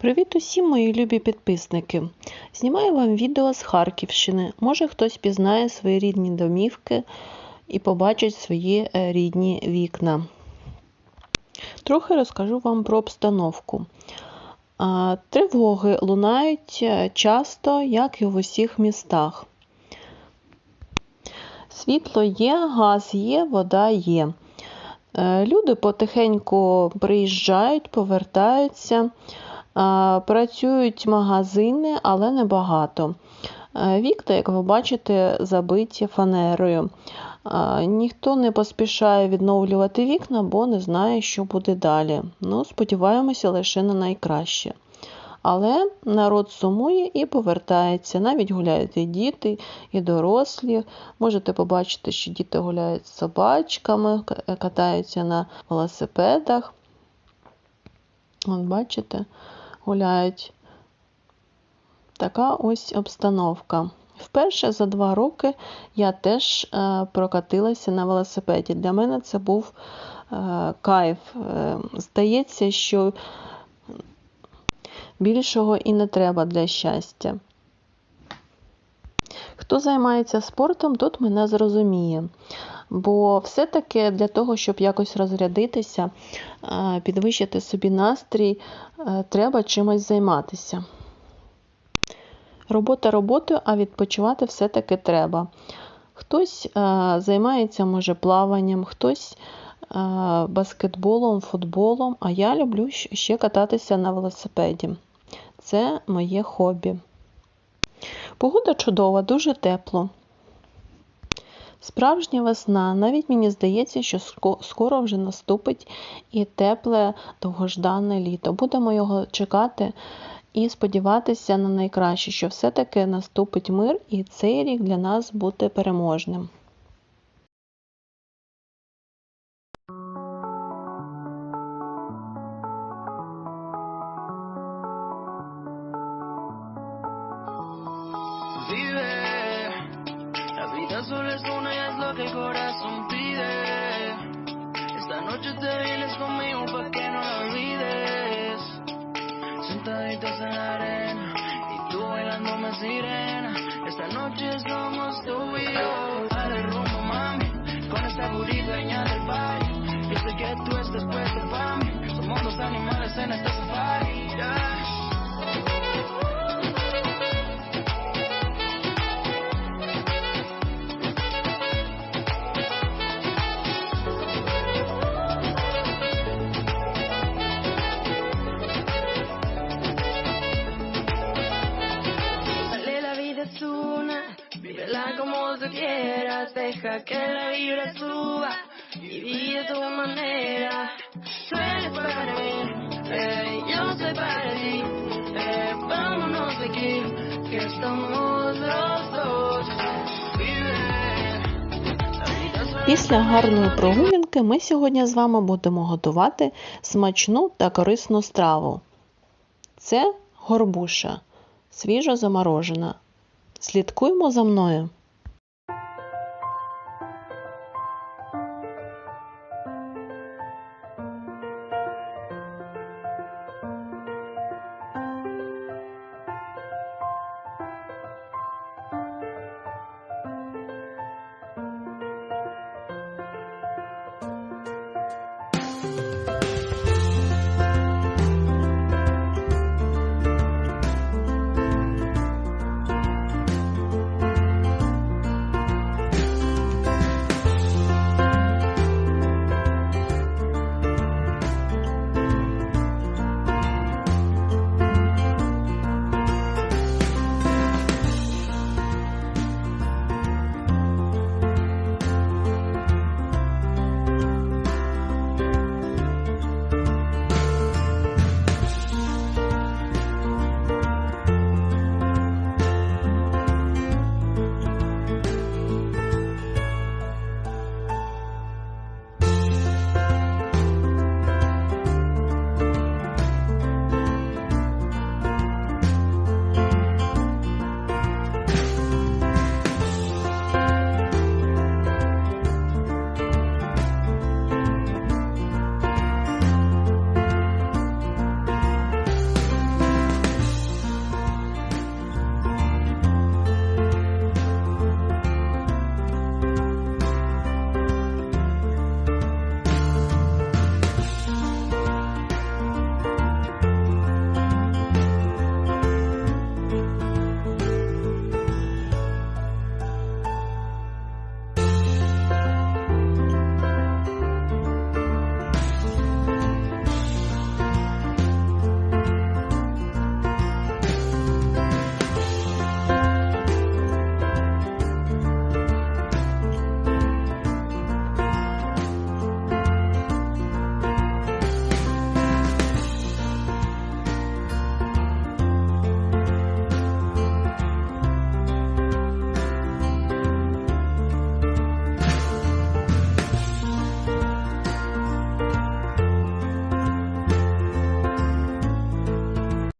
Привіт усім мої любі підписники! Знімаю вам відео з Харківщини. Може хтось пізнає свої рідні домівки і побачить свої е, рідні вікна. Трохи розкажу вам про обстановку. Тривоги лунають е, часто, як і в усіх містах. Світло є, газ є, вода є. Е, Люди потихеньку приїжджають, повертаються. Працюють магазини, але небагато. Е, Вікна, як ви бачите, забиті фанерою. Ніхто не поспішає відновлювати вікна, бо не знає, що буде далі. Ну, сподіваємося лише на найкраще. Але народ сумує і повертається. Навіть гуляють і діти, і дорослі. Можете побачити, що діти гуляють з собачками, катаються на велосипедах. От бачите, гуляють. Така ось обстановка. Вперше за два роки я теж е, прокатилася на велосипеді. Для мене це був е, кайф. Е, здається, що більшого і не треба для щастя. Хто займається спортом, тут мене зрозуміє. Бо все-таки для того, щоб якось розрядитися, е, підвищити собі настрій, е, треба чимось займатися. Робота роботою, а відпочивати все-таки треба. Хтось е, займається, може, плаванням, хтось баскетболом, футболом, а я люблю ще кататися на велосипеді. Це моє хобі. Погода чудова, дуже тепло. Справжня весна. Навіть мені здається, що скоро вже наступить і тепле довгождане літо. Будемо його чекати і сподіватися на найкраще, що все-таки наступить мир і цей рік для нас буде переможним. Vive, solo es una y es lo que el corazón pide. Esta noche te vienes conmigo pa' que no la olvides. Sentaditos en la arena y tú bailándome sirena. Esta noche somos tú y yo. Dale rumbo, mami, con esta booty dueña del baile. Yo sé que tú estás puesta pa' mí. Somos dos animales en esta tú quieras, deja que la vibra suba y vive tu manera. Tú eres para mí, eh, yo soy para ti, eh, vámonos de aquí, que estamos los dos. Після гарної прогулянки ми сьогодні з вами будемо готувати смачну та корисну страву. Це горбуша, свіжо заморожена. Слідкуємо за мною.